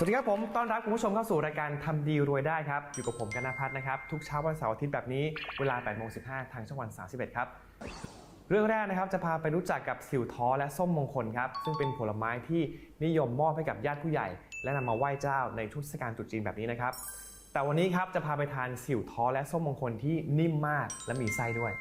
สวัสดีครับผม ต้อนรับคุณผู้ชมเข้าสู่รายการทำดีรวยได้ครับ อยู่กับผมกันนพัฒน์นะครับ ทุกเช้าวันเสาร์อาทิตย์แบบนี้ เวลา8โมง15 ทางช่องวัน 31 ครับ เรื่องแรกนะครับจะพาไปรู้จักกับสิวท้อและส้มมงคลครับ ซึ่งเป็นผลไม้ที่นิยมมอบให้กับญาติผู้ใหญ่ และนำมาไหว้เจ้าในทุกเทศกาลตรุษจีนแบบนี้นะครับ แต่วันนี้ครับจะพาไปทานสิวท้อและส้มมงคลที่นิ่มมากและมีไส้ด้วย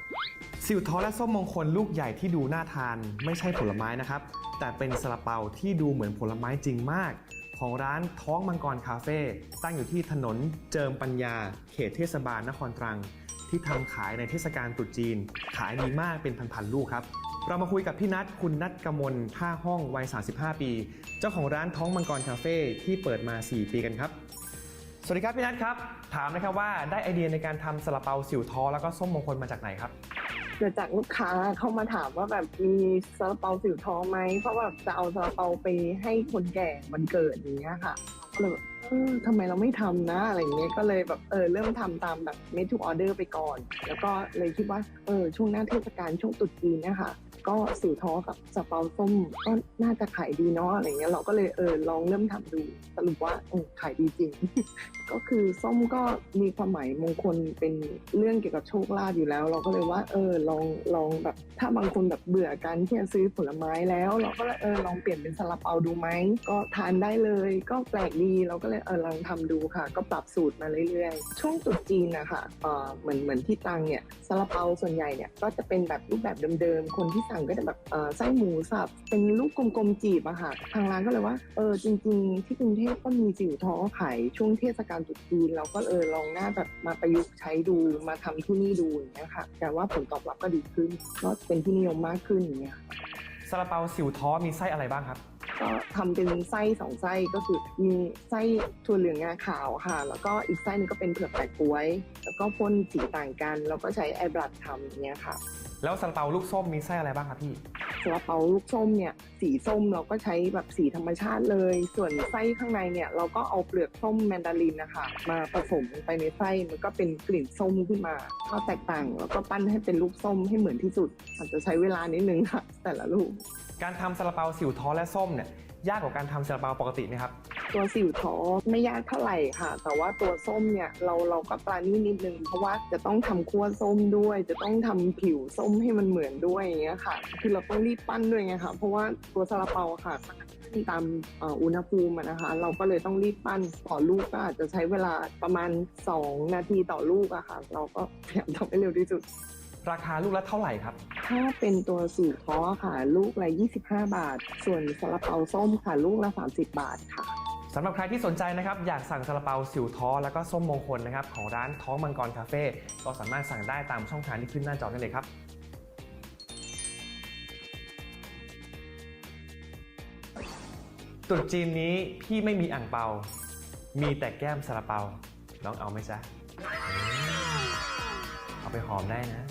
สิวท้อและส้มมงคลลูกใหญ่ที่ดูน่าทาน ไม่ใช่ผลไม้นะครับ แต่เป็นซาลาเปาที่ดูเหมือนผลไม้จริงมาก ของร้านท้องมังกรคาเฟ่ตั้งอยู่ที่ถนนเจิมปัญญา เขตเทศบาลนครตรัง ที่ทำขายในเทศกาลตรุษจีน ขายดีมากเป็นพันๆลูกครับ เรามาคุยกับพี่นัทคุณนัทกมลท่าห้องวัย 35 ปี เจ้าของร้านท้องมังกรคาเฟ่ที่เปิดมา 4 ปีกันครับ สวัสดีครับพี่นัทครับ ถามนะครับว่าได้ไอเดียในการทำซาลาเปาสิวท้อแล้วก็ส้มมงคลมาจากไหนครับเกิดจากลูกค้าเข้ามาถามว่าแบบมีซาลาเปาสิวท้อไหมเพราะว่าจะเอาซาลาเปาไปให้คนแก่มันเกิดอย่างเงี้ยค่ะก็เลยเออทำไมเราไม่ทำนะอะไรอย่างเงี้ยก็เลยแบบเออเริ่มทำตามแบบ made to order ไปก่อน แล้วก็เลยคิดว่าเออช่วงหน้าเทศกาลช่วงตรุษจีนเนี่ยค่ะก็สิวท้อกับซาลาเปาส้มก็น่าจะขายดีเนาะอะไรเงี้ยเราก็เลยเออลองเริ่มทำดูสรุปว่าเออขายดีจริง ก็คือส้มก็มีความหมายมงคลเป็นเรื่องเกี่ยวกับโชคลาภอยู่แล้ว เราก็เลยว่าเออลองลองแบบถ้าบางคนแบบเบื่อการที่จะซื้อผลไม้แล้ว เราก็เลยเออลองเปลี่ยนเป็นซาลาเปาดูไหมก็ทานได้เลย ก็แปลกดีเราก็เลยเออลองทำดูค่ะ ก็ปรับสูตรมาเรื่อยๆ ช่วงตรุษจีนนะคะเออเหมือนเหมือนที่ตังเนี่ยซาลาเปาส่วนใหญ่เนี่ยก็จะเป็นแบบรูปแบบเดิมๆ คนที่สั่งก็จะแบบเออไส้หมูสับเป็นลูกกลมๆจีบอะค่ะ ทางร้านก็เลยว่าเออจริง ๆ ที่กรุงเทพก็มีสิวท้อขายช่วงเทศกาลตรุษจีนเราก็เออลองหน้าแบบมาประยุกต์ใช้ดูมาทำที่นี่ดูอย่างเงี้ยค่ะ แต่ว่าผลตอบรับก็ดีขึ้นก็เป็นที่นิยมมากขึ้นอย่างเงี้ยซาลาเปาสิวท้อมีไส้อะไรบ้างครับ ก็ทำเป็นไส้สองไส้ก็คือมีไส้ถั่วเหลืองงาขาวค่ะ แล้วก็อีกไส้หนึงก็เป็นเผือกแปะกล้วย แล้วก็พ่นสีต่างกัน แล้วก็ใช้แอร์บลัดทำอย่างเงี้ยค่ะ แล้วซาลาเปาลูกส้มมีไส้อะไรบ้างครับพี่ ซาลาเปาลูกส้มเนี่ยสีส้มเราก็ใช้แบบสีธรรมชาติเลย ส่วนไส้ข้างในเนี่ยเราก็เอาเปลือกส้มแมนดารินนะคะมาผสมลงไปในไส้มันก็เป็นกลิ่นส้มขึ้นมาก็แตกต่างแล้วก็ปั้นให้เป็นลูกส้มให้เหมือนที่สุดอาจจะใช้เวลานิดนึงค่ะ แต่ละลูก การทำซาลาเปาสิวท้อและส้มเนี่ยยากกว่าการทำซาลาเปาปกติไหมครับ ตัวสิวท้อไม่ยากเท่าไหร่ค่ะ แต่ว่าตัวส้มเนี่ยเราเราก็ปราณีตนิดนึง เพราะว่าจะต้องทำคั่วส้มด้วย จะต้องทำผิวส้มให้มันเหมือนด้วยอย่างเงี้ยค่ะ คือเราต้องรีบปั้นด้วยไงค่ะ เพราะว่าตัวซาลาเปาค่ะขึ้นตามอุณหภูมินะคะ เราก็เลยต้องรีบปั้นต่อลูกก็อาจจะใช้เวลาประมาณ 2 นาทีต่อลูกอะค่ะ เราก็พยายามทำให้เร็วที่สุด ราคาลูกละเท่าไหร่ครับ ถ้าเป็นตัวสิวท้อค่ะ ลูกละ25 บาท ส่วนซาลาเปาส้มค่ะ ลูกละ 30 บาทค่ะสำหรับใครที่สนใจนะครับอยากสั่งซาลาเปาสิวท้อแล้วก็ส้มมงคลนะครับของร้านท้องมังกรคาเฟ่ก็สามารถสั่งได้ตามช่องทางที่ขึ้นหน้าจอได้เลยครับ ตรุษจีนนี้พี่ไม่มีอ่างเปา มีแต่แก้มซาลาเปา น้องเอาไหมจ๊ะ เอาไปหอมได้นะ